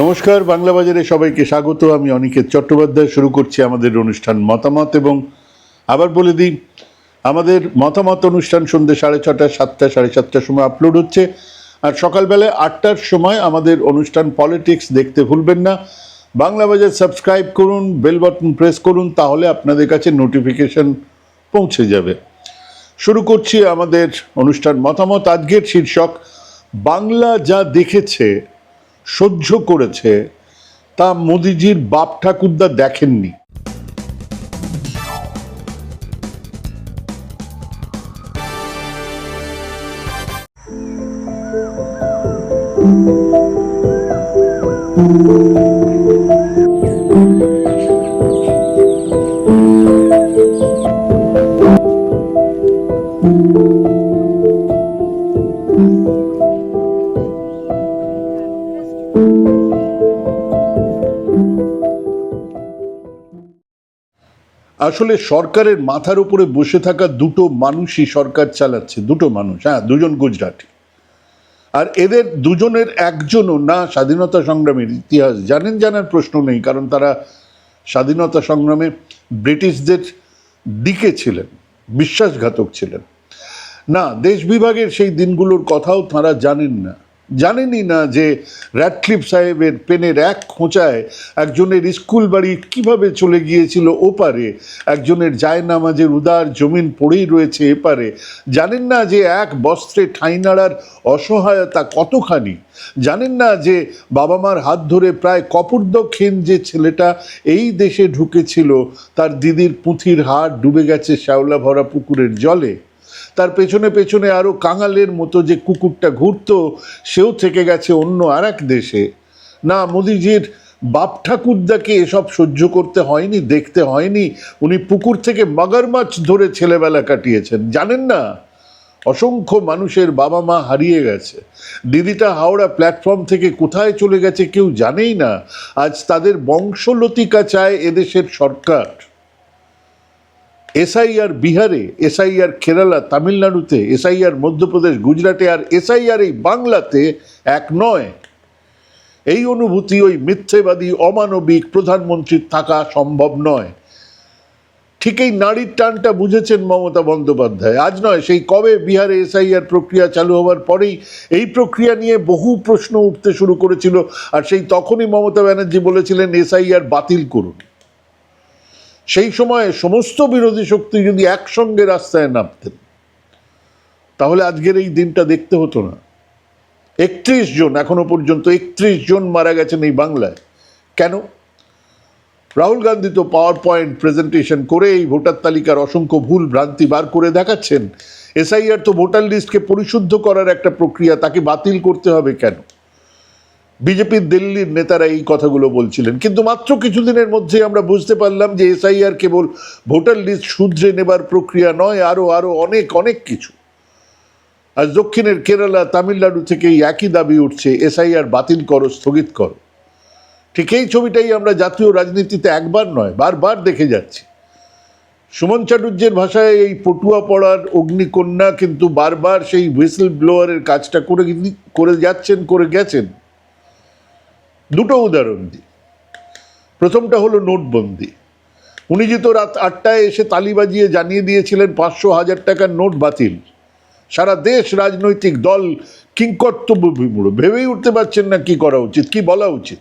নমস্কার, বাংলা বাজারে সবাইকে স্বাগত। আমি অনিকেত চট্টোপাধ্যায়, শুরু করছি আমাদের অনুষ্ঠান মতামত এবং আবার বলে দিই, আমাদের মতামত অনুষ্ঠান সন্ধ্যে সাড়ে ছটা, সাতটা, সাড়ে সাতটার সময় আপলোড হচ্ছে। আর সকালবেলায় আটটার সময় আমাদের অনুষ্ঠান পলিটিক্স দেখতে ভুলবেন না। বাংলা বাজার সাবস্ক্রাইব করুন বেল বাটন প্রেস করুন, তাহলে আপনাদের কাছে নোটিফিকেশন পৌঁছে যাবে। শুরু করছি আমাদের অনুষ্ঠান মতামত। আজকের শীর্ষক, বাংলা যা দেখেছে সহ্য করেছে তা মোদিজির বাপ ঠাকুরদা দেখেননি। আসলে সরকারের মাথার উপরে বসে থাকা দুটো মানুষই সরকার চালাচ্ছে, দুটো মানুষ হ্যাঁ দুজন গুজরাটি। আর এদের দুজনের একজনও না স্বাধীনতা সংগ্রামের ইতিহাস, জানেন, জানার প্রশ্ন নেই, কারণ তারা স্বাধীনতা সংগ্রামে ব্রিটিশদের দিকে ছিলেন, বিশ্বাসঘাতক ছিলেন। না, দেশ বিভাগের সেই দিনগুলোর কথাও তারা জানেন না। জানেনই না যে র্যাডক্লিফ সাহেবের পেনের এক খোঁচায় একজনের স্কুল বাড়ি কীভাবে চলে গিয়েছিল ওপারে, একজনের জায়নামাজের উদার জমিন পড়েই রয়েছে এপারে। জানেন না যে এক বস্ত্রে ঠাঁই নাড়ার অসহায়তা কতখানি? জানেন না যে বাবা মার হাত ধরে প্রায় কপর্দক্ষীণ যে ছেলেটা এই দেশে ঢুকেছিল, তার দিদির পুঁথির হাড় ডুবে গেছে শ্যাওলা ভরা পুকুরের জলে? তার পেছনে পেছনে আরও কাঙালের মতো যে কুকুরটা ঘুরতো, সেও থেকে গেছে অন্য আর এক দেশে। না, মোদিজির বাপ ঠাকুরদাকে এসব সহ্য করতে হয়নি, দেখতে হয়নি। উনি পুকুর থেকে মাগারমাছ ধরে ছেলেবেলা কাটিয়েছেন, জানেন না? অসংখ্য মানুষের বাবা মা হারিয়ে গেছে। দিদিটা হাওড়া প্ল্যাটফর্ম থেকে কোথায় চলে গেছে কেউ জানেই না। আজ তাদের বংশলতিকা চায় এদেশের সরকার। এসআইআর বিহারে, এসআইআর কেরালা, তামিলনাড়ুতে, এসআইআর মধ্যপ্রদেশ, গুজরাটে আর এসআইআর এই বাংলাতে এক নয়। এই অনুভূতি ওই মিথ্যেবাদী, অমানবিক প্রধানমন্ত্রীর থাকা সম্ভব নয়। ঠিক এই নারীর টানটা বুঝেছেন মমতা বন্দ্যোপাধ্যায়। আজ নয়, সেই কবে বিহারে এসআইআর প্রক্রিয়া চালু হওয়ার পরেই এই প্রক্রিয়া নিয়ে বহু প্রশ্ন উঠতে শুরু করেছিল। আর সেই তখনই মমতা ব্যানার্জি বলেছিলেন, এসআইআর বাতিল করুন। সেই সময়ে সমস্ত বিরোধী শক্তি যদি একসঙ্গে রাস্তায় নামতেন, তাহলে আজকের এই দিনটা দেখতে হতো না। একত্রিশ জন, এখনও পর্যন্ত একত্রিশ জন মারা গেছেন এই বাংলায়। কেন? রাহুল গান্ধী তো পাওয়ার পয়েন্ট প্রেজেন্টেশন করে এই ভোটার তালিকার অসংখ্য ভুল ভ্রান্তি বার করে দেখাচ্ছেন। এসআইআর তো ভোটার লিস্টকে পরিশুদ্ধ করার একটা প্রক্রিয়া, তাকে বাতিল করতে হবে কেন? বিজেপির দিল্লির নেতারা এই কথাগুলো বলছিলেন। কিন্তু মাত্র কিছুদিনের মধ্যে আমরা বুঝতে পারলাম যে এসআইআর কেবল ভোটার লিস্ট শুধরে নেবার প্রক্রিয়া নয় আরও আরও অনেক অনেক কিছু। আর দক্ষিণের কেরালা, তামিলনাড়ু থেকে একই দাবি উঠছে, এসআইআর বাতিল করো, স্থগিত করো। ঠিক এই ছবিটাই আমরা জাতীয় রাজনীতিতে একবার নয়, বারবার দেখে যাচ্ছি। সুমন চাটুর্যের ভাষায় এই পটুয়া পড়ার অগ্নিকন্যা কিন্তু বারবার সেই হুইসেল ব্লোয়ারের কাজটা করে করে যাচ্ছেন, করে গেছেন। দুটো উদাহরণ দিই। প্রথমটা হলো নোটবন্দি। উনি যে তো রাত আটটায় এসে তালি বাজিয়ে জানিয়ে দিয়েছিলেন, পাঁচশো হাজার টাকার নোট বাতিল। সারা দেশ রাজনৈতিক দল কিংকর্তব্য বিমূঢ়। ভেবেই উঠতে পারছেন না কি করা উচিত, কি বলা উচিত।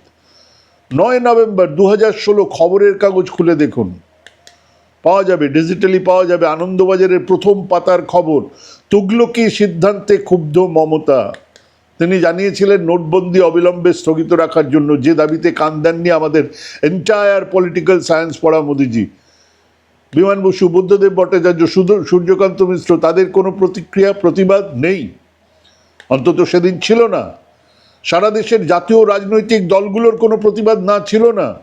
নয় নভেম্বর দু ষোলো খবরের কাগজ খুলে দেখুন। পাওয়া যাবে, ডিজিটালি পাওয়া যাবে। আনন্দবাজারের প্রথম পাতার খবর। তুগলকি সিদ্ধান্তে ক্ষুব্ধ মমতা। তিনি জানিয়েছিলেন, নোটবন্দি অবিলম্বে স্থগিত রাখার জন্য যে দাবিতে কান দেননি আমাদের এন্টায়ার পলিটিক্যাল সায়েন্স পড়া মোদিজি। বিমান বসু, বুদ্ধদেব ভট্টাচার্য সূর্যকান্ত মিশ্র, তাদের কোনো প্রতিক্রিয়া, প্রতিবাদ নেই। অন্তত সেদিন ছিল না। সারা দেশের জাতীয় রাজনৈতিক দলগুলোর কোনো প্রতিবাদ না ছিল না।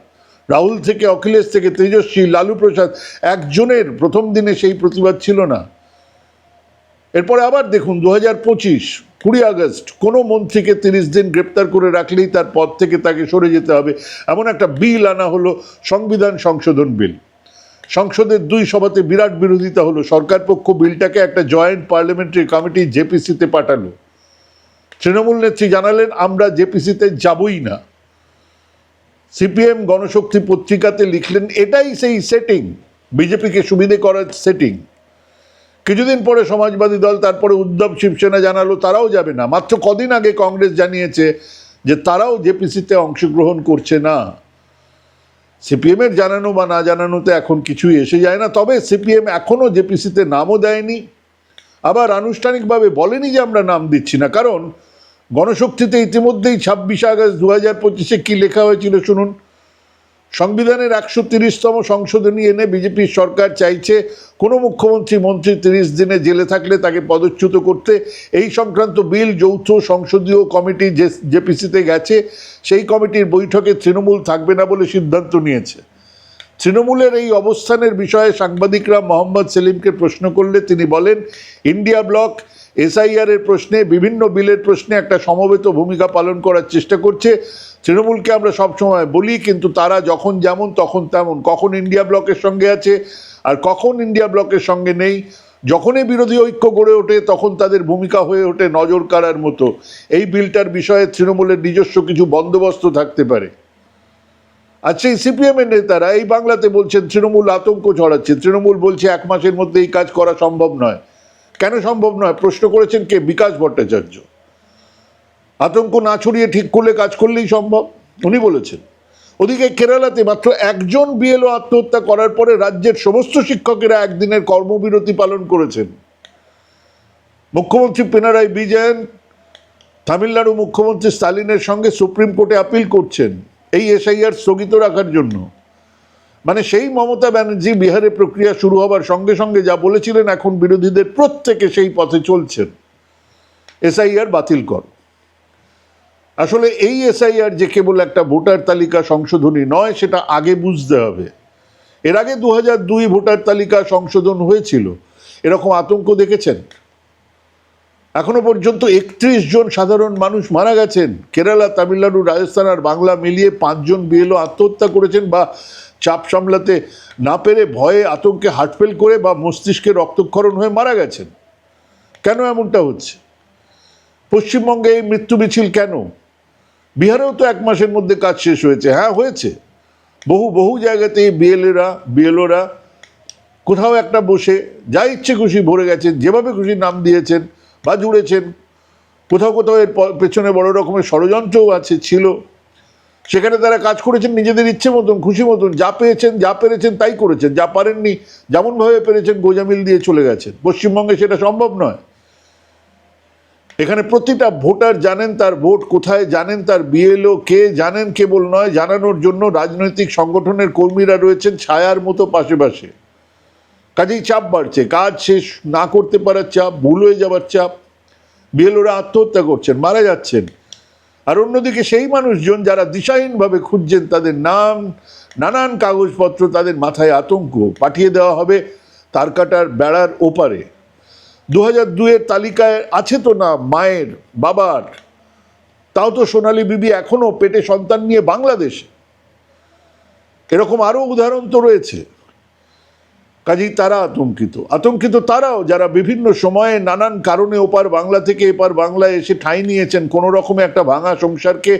রাহুল থেকে, অখিলেশ থেকে, তেজস্বী, লালু প্রসাদ, একজনের প্রথম দিনে সেই প্রতিবাদ ছিল না। এরপরে আবার দেখুন দু হাজার পঁচিশ, কুড়ি আগস্ট, কোনো মন্ত্রীকে তিরিশ দিন গ্রেপ্তার করে রাখলেই তার পদ থেকে তাকে সরে যেতে হবে। এমন একটা বিল আনা হলো, সংবিধান সংশোধন বিল। সংসদের দুই সভাতে বিরাট বিরোধিতা হলো। সরকার পক্ষ বিলটাকে একটা জয়েন্ট পার্লামেন্টারি কমিটি জেপিসিতে পাঠালো। তৃণমূল নেত্রী জানালেন, আমরা জেপিসিতে যাবই না। সিপিএম গণশক্তি পত্রিকাতে লিখলেন, এটাই সেই সেটিং বিজেপিকে সুবিধে করার সেটিং কিছুদিন পরে সমাজবাদী দল, তারপরে উদ্ধব শিবসেনা জানালো, তারাও যাবে না। মাত্র কদিন আগে কংগ্রেস জানিয়েছে যে তারাও জেপিসিতে অংশগ্রহণ করছে না। সিপিএম এর জানানো বা না জানানোতে এখন কিছুই এসে যায় না। তবে সিপিএম এখনও জেপিসিতে নামও দেয়নি। আবার আনুষ্ঠানিকভাবে বলেনি যে আমরা নাম দিচ্ছি না। কারণ গণশক্তিতে ইতিমধ্যেই ছাব্বিশে আগস্ট দু হাজার পঁচিশে কী লেখা হয়েছিল শুনুন। সংবিধানের একশো তিরিশতম সংশোধনী এনে বিজেপির সরকার চাইছে কোনো মুখ্যমন্ত্রী, মন্ত্রী তিরিশ দিনে জেলে থাকলে তাকে পদচ্যুত করতে। এই সংক্রান্ত বিল যৌথ সংসদীয় কমিটি যে জেপিসিতে গেছে। সেই কমিটির বৈঠকে তৃণমূল থাকবে না বলে সিদ্ধান্ত নিয়েছে। তৃণমূলের এই অবস্থানের বিষয়ে সাংবাদিকরা মোহাম্মদ সেলিমকে প্রশ্ন করলে তিনি বলেন, ইন্ডিয়া ব্লক এসআইআর এর প্রশ্নে, বিভিন্ন বিলের প্রশ্নে একটা সমবেত ভূমিকা পালন করার চেষ্টা করছে। তৃণমূলকে আমরা সবসময় বলি, কিন্তু তারা যখন যেমন তখন তেমন। কখন ইন্ডিয়া ব্লকের সঙ্গে আছে আর কখন ইন্ডিয়া ব্লকের সঙ্গে নেই? যখনই বিরোধী ঐক্য গড়ে ওঠে, তখন তাদের ভূমিকা হয়ে ওঠে নজর কাড়ার মতো। এই বিলটার বিষয়ে তৃণমূলের নিজস্ব কিছু বন্দোবস্ত থাকতে পারে। আর সেই সিপিএম এর নেতারা এই বাংলাতে বলছেন, তৃণমূল আতঙ্ক ছড়াচ্ছে। তৃণমূল বলছে, এক মাসের মধ্যে এই কাজ করা সম্ভব নয়। কেন সম্ভব নয়? প্রশ্ন করেছেন কে? বিকাশ ভট্টাচার্য। আতঙ্ক না ছড়িয়ে ঠিক করলে কাজ করলেই সম্ভব, উনি বলেছেন। ওদিকে কেরালাতে মাত্র একজন বিএলও আত্মহত্যা করার পরে রাজ্যের সমস্ত শিক্ষকেরা একদিনের কর্মবিরতি পালন করেছেন। মুখ্যমন্ত্রী পিনারাই বিজয়ন তামিলনাড়ু মুখ্যমন্ত্রী স্টালিনের সঙ্গে সুপ্রিম কোর্টে আপিল করছেন, এই এসআইআর স্থগিত রাখার জন্য। মানে সেই মমতা ব্যানার্জি বিহারে প্রক্রিয়া শুরু হবার সঙ্গে সঙ্গে যা বলেছিলেন এখন বিরোধীদের প্রত্যেকে সেই পথে চলছেন। এসআইআর বাতিল কর। আসলে এই এসআইআর যে কেবল একটা ভোটার তালিকা সংশোধনী নয়, সেটা আগে বুঝতে হবে। এর আগে দু দুই ভোটার তালিকা সংশোধন হয়েছিল। এরকম আতঙ্ক দেখেছেন? এখনও পর্যন্ত একত্রিশ জন সাধারণ মানুষ মারা গেছেন। কেরালা, তামিলনাড়ু, রাজস্থান আর বাংলা মিলিয়ে পাঁচজন বিএলও আত্মহত্যা করেছেন বা চাপ সামলাতে না পেরে ভয়ে আতঙ্কে হার্টফেল করে বা মস্তিষ্কে রক্তক্ষরণ হয়ে মারা গেছেন। কেন এমনটা হচ্ছে? পশ্চিমবঙ্গে এই মৃত্যু মিছিল কেন? বিহারেও তো এক মাসের মধ্যে কাজ শেষ হয়েছে। হ্যাঁ হয়েছে। বহু বহু জায়গাতে এই বিএলএরা, বিএলওরা কোথাও একটা বসে যা ইচ্ছে খুশি ভরে গেছেন, যেভাবে খুশি নাম দিয়েছেন বা জুড়েছেন। কোথাও কোথাও এর পেছনে বড় রকমের ষড়যন্ত্রও আছে, ছিল। সেখানে তারা কাজ করেছেন নিজেদের ইচ্ছে মতন, খুশি মতন। যা পেয়েছেন, যা পেরেছেন তাই করেছেন। যা পারেননি, যেমনভাবে পেরেছেন, গোজামিল দিয়ে চলে গেছেন। পশ্চিমবঙ্গে সেটা সম্ভব নয়। এখানে প্রতিটা ভোটার জানেন তার ভোট কোথায়, জানেন তার বিএলও কে, জানেন কেবল নয়, জানানোর জন্য রাজনৈতিক সংগঠনের কর্মীরা রয়েছেন ছায়ার মতো পাশে পাশে। কাজেই চাপ বাড়ছে। কাজ শেষ না করতে পারার চাপ, ভুল হয়ে যাবার চাপ। বিএলওরা আত্মহত্যা করছেন, মারা যাচ্ছেন। আর অন্যদিকে সেই মানুষজন যারা দিশাহীনভাবে খুঁজছেন, তাদের নাম, নানান কাগজপত্র তাদের মাথায় আতঙ্ক পাঠিয়ে দেওয়া হবে তার কাটার বেড়ার ওপারে। দু হাজার দুয়ের তালিকায় আছে তো না মায়ের, বাবার? তাও তো সোনালী বিবি এখনও পেটে সন্তান নিয়ে বাংলাদেশে। এরকম আরও উদাহরণ তো রয়েছে। কাজেই তারা আতঙ্কিত। আতঙ্কিত তারাও যারা বিভিন্ন সময়ে নানান কারণে ওপার বাংলা থেকে এপার বাংলায় এসে ঠাঁই নিয়েছেন, কোনো রকমে একটা ভাঙা সংসারকে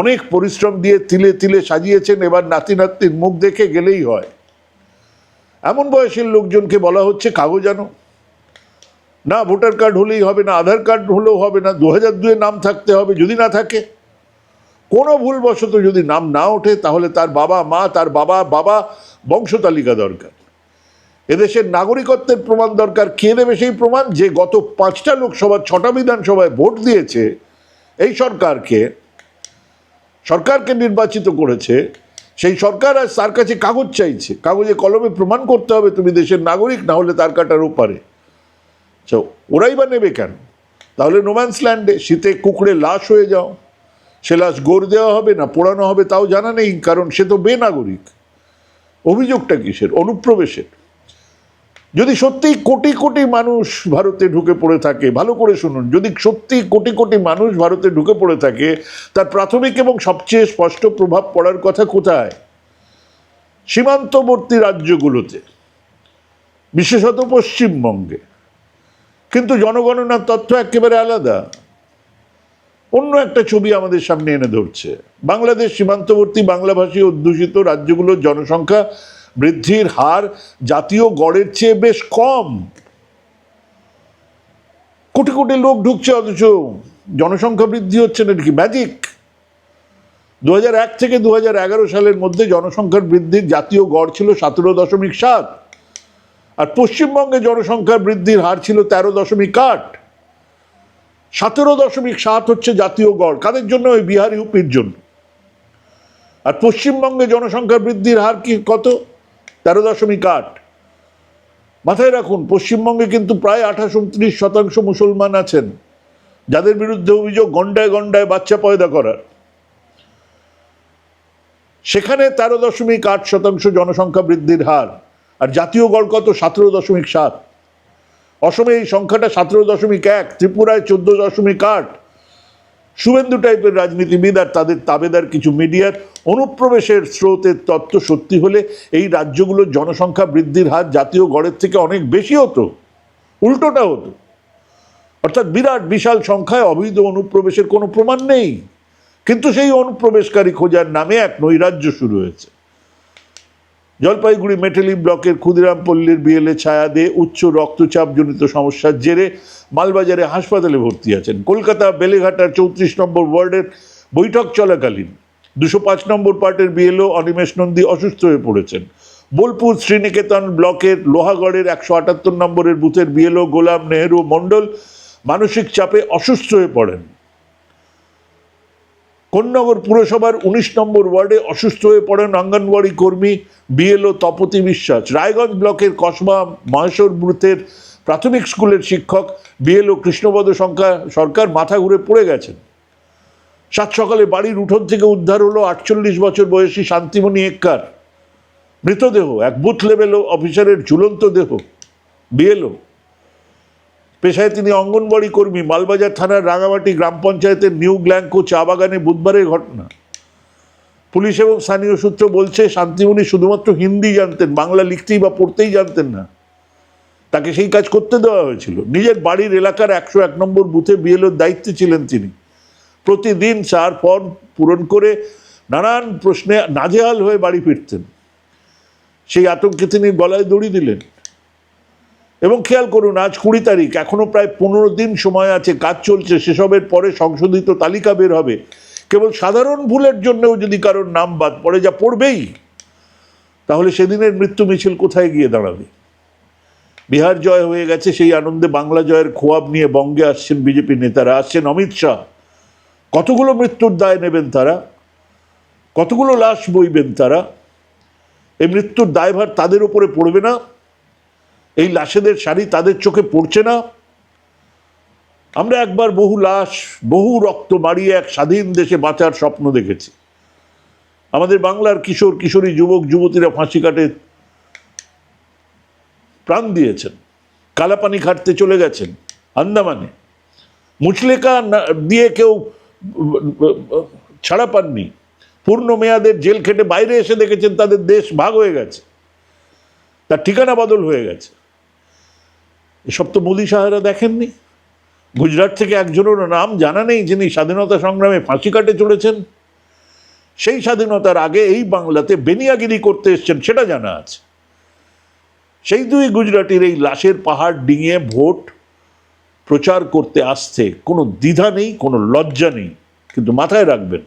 অনেক পরিশ্রম দিয়ে তিলে তিলে সাজিয়েছেন, এবার নাতি নাতনির মুখ দেখে গেলেই হয়। এমন বয়সের লোকজনকে বলা হচ্ছে কাগজ আনো। না ভোটার কার্ড হলেই হবে, না আধার কার্ড হলেও হবে, না দু হাজার দুয়ে নাম থাকতে হবে যদি না থাকে। কোনো ভুলবশত যদি নাম না ওঠে, তাহলে তার বাবা, মা, তার বাবা বাবা বংশতালিকা দরকার। এদেশের নাগরিকত্বের প্রমাণ দরকার। কে দেবে সেই প্রমাণ? যে গত পাঁচটা লোকসভা, ছটা বিধানসভায় ভোট দিয়েছে, এই সরকারকে সরকারকে নির্বাচিত করেছে। সেই সরকার আজ তার কাছে কাগজ চাইছে। কাগজে কলমে প্রমাণ করতে হবে, তুমি দেশের নাগরিক, না হলে তার কাটার ওপারে। ওরাই বা নেবে কেন? তাহলে নোম্যান্স ল্যান্ডে শীতে কুকুরে লাশ হয়ে যাও। সে লাশ গড় দেওয়া হবে না পোড়ানো হবে তাও জানা নেই, কারণ সে তো বেনাগরিক। অভিযোগটা কিসের? অনুপ্রবেশের। যদি সত্যিই কোটি কোটি মানুষ ভারতে ঢুকে পড়ে থাকে, ভালো করে শুনুন, যদি সত্যি কোটি কোটি মানুষ ভারতে ঢুকে পড়ে থাকে, তার প্রাথমিক এবং সবচেয়ে স্পষ্ট প্রভাব পড়ার কথা কোথায়? সীমান্তবর্তী রাজ্যগুলোতে, বিশেষত পশ্চিমবঙ্গে। কিন্তু জনগণনার তথ্য একেবারে আলাদা। অন্য একটা ছবি আমাদের সামনে এনে ধরছে। বাংলাদেশ সীমান্তবর্তী বাংলাভাষী অধ্যুষিত রাজ্যগুলোর জনসংখ্যা বৃদ্ধির হার জাতীয় গড়ের চেয়ে বেশ কম। কোটি কোটি লোক ঢুকছে অথচ জনসংখ্যা বৃদ্ধি হচ্ছে না কি ম্যাজিক দু এক থেকে দু হাজার এগারো সালের মধ্যে জনসংখ্যার বৃদ্ধির জাতীয় গড় ছিল সতেরো দশমিক সাত, আর পশ্চিমবঙ্গে জনসংখ্যার বৃদ্ধির হার ছিল তেরো দশমিক আট। সতেরো দশমিক সাত হচ্ছে জাতীয় গড়, কাদের জন্য? ওই বিহার ইউপির জন্য। আর পশ্চিমবঙ্গে জনসংখ্যা বৃদ্ধির হার কি কত? তেরো দশমিক আট। মাথায় রাখুন, পশ্চিমবঙ্গে কিন্তু প্রায় আঠাশ উনত্রিশ শতাংশ মুসলমান আছেন, যাদের বিরুদ্ধে অভিযোগ গন্ডায় গন্ডায় বাচ্চা পয়দা করার। সেখানে তেরো দশমিক আট শতাংশ জনসংখ্যা বৃদ্ধির হার, আর জাতীয় গড় কত? সতেরো দশমিক সাত। অসমে এই সংখ্যাটা সতেরো দশমিক এক, ত্রিপুরায় চোদ্দ দশমিক আট। শুভেন্দু টাইপের রাজনীতিবিদ আর তাদের তাবেদার কিছু মিডিয়ার অনুপ্রবেশের স্রোতের তত্ত্ব সত্যি হলে এই রাজ্যগুলোর জনসংখ্যা বৃদ্ধির হার জাতীয় গড়ের থেকে অনেক বেশি হতো, উল্টোটা হতো। অর্থাৎ বিরাট, বিশাল সংখ্যায় অবৈধ অনুপ্রবেশের কোনো প্রমাণ নেই। কিন্তু সেই অনুপ্রবেশকারী খোঁজার নামে এক নৈরাজ্য শুরু হয়েছে। জলপাইগুড়ি মেটেলি ব্লকের ক্ষুদিরাম পল্লীর বিএলএ ছায়া দিয়ে উচ্চ রক্তচাপজনিত সমস্যার জেরে মালবাজারে হাসপাতালে ভর্তি আছেন। কলকাতা বেলেঘাটার চৌত্রিশ নম্বর ওয়ার্ডের বৈঠক চলাকালীন দুশো পাঁচ নম্বর পার্টের বিএলও অনিমেষ নন্দী অসুস্থ হয়ে পড়েছেন। বোলপুর শ্রীনিকেতন ব্লকের লোহাগড়ের একশো আটাত্তর নম্বরের বুথের বিএলও গোলাম নেহেরু মণ্ডল মানসিক চাপে অসুস্থ হয়ে পড়েন। কোন্নগর পুরসভার উনিশ নম্বর ওয়ার্ডে অসুস্থ হয়ে পড়েন অঙ্গনওয়াড়ি কর্মী বিএলও তপতি বিশ্বাস। রায়গঞ্জ ব্লকের কসবা মহেশ্বর বুথের প্রাথমিক স্কুলের শিক্ষক বিএলও কৃষ্ণপদ সংখ্যা সরকার মাথা ঘুরে পড়ে গেছেন। সাত সকালে বাড়ির উঠোন থেকে উদ্ধার হলো আটচল্লিশ বছর বয়সী শান্তিমণি এক্কার মৃতদেহ, এক বুথ লেভেল অফিসারের ঝুলন্ত দেহ। বিএলও। পেশায় তিনি অঙ্গনবাড়ি কর্মী, মালবাজার থানার রাঙামাটি গ্রাম পঞ্চায়েতের নিউ গ্ল্যাঙ্কো চা বাগানে বুধবারের ঘটনা। পুলিশ এবং স্থানীয় সূত্র বলছে, শান্তিমণি শুধুমাত্র হিন্দি জানতেন, বাংলা লিখতেই বা পড়তেই জানতেন না। তাকে সেই কাজ করতে দেওয়া হয়েছিল। নিজের বাড়ির এলাকার একশো এক নম্বর বুথে বিএলওর দায়িত্বে ছিলেন তিনি। প্রতিদিন চার ফর্ম পূরণ করে নানান প্রশ্নে নাজেহাল হয়ে বাড়ি ফিরতেন। সেই আতঙ্কে তিনি গলায় দড়ি দিলেন। এবং খেয়াল করুন, আজ কুড়ি তারিখ, এখনও প্রায় পনেরো দিন সময় আছে, কাজ চলছে, সেসবের পরে সংশোধিত তালিকা বের হবে। কেবল সাধারণ ভুলের জন্যও যদি কারোর নাম বাদ পড়ে, যা পড়বেই, তাহলে সেদিনের মৃত্যু মিছিল কোথায় গিয়ে দাঁড়াবে? বিহার জয় হয়ে গেছে, সেই আনন্দে বাংলা জয়ের খোয়াব নিয়ে বঙ্গে আসছেন বিজেপি নেতারা। আসছেন অমিত শাহ। কতগুলো মৃত্যুর দায় নেবেন তারা? কতগুলো লাশ বইবেন তারা? এই মৃত্যুর দায়ভার তাদের উপরে পড়বে না? এই লাশেদের শাড়ি তাদের চোখে পড়ছে না? আমরা একবার বহু লাশ, বহু রক্ত মারিয়ে এক স্বাধীন দেশে বাঁচার স্বপ্ন দেখেছি। আমাদের বাংলার কিশোর, কিশোরী যুবক, যুবতীরা ফাঁসি কাটে প্রাণ দিয়েছেন। কালাপানি খাটতে চলে গেছেন। আন্দামানে। মুচলেকা দিয়ে কেউ ছাড়া পাননি পূর্ণ মেয়াদের জেল খেটে বাইরে এসে দেখেছেন তাদের দেশ ভাগ হয়ে গেছে। তার ঠিকানা বদল হয়ে গেছে। এসব তো মোদী সাহেরা দেখেননি। গুজরাট থেকে একজনের নাম জানা নেই যিনি স্বাধীনতা সংগ্রামে ফাঁসি কাটে চলেছেন। সেই স্বাধীনতার আগে এই বাংলাতে বেনিয়াগিরি করতে এসছেন, সেটা জানা আছে। সেই দুই গুজরাটির এই লাশের পাহাড় ডিঙিয়ে ভোট প্রচার করতে আসছে, কোনো দ্বিধা নেই, কোনো লজ্জা নেই, কিন্তু মাথায় রাখবেন,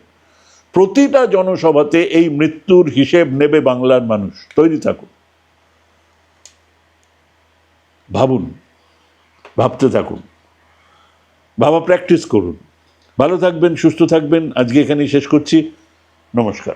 প্রতিটা জনসভাতে এই মৃত্যুর হিসেব নেবে বাংলার মানুষ। তৈরি থাকুন। ভাবুন, ভাবতে থাকুন, ভাবা প্র্যাকটিস করুন। ভালো থাকবেন, সুস্থ থাকবেন, আজকে এখানেই শেষ করছি। নমস্কার।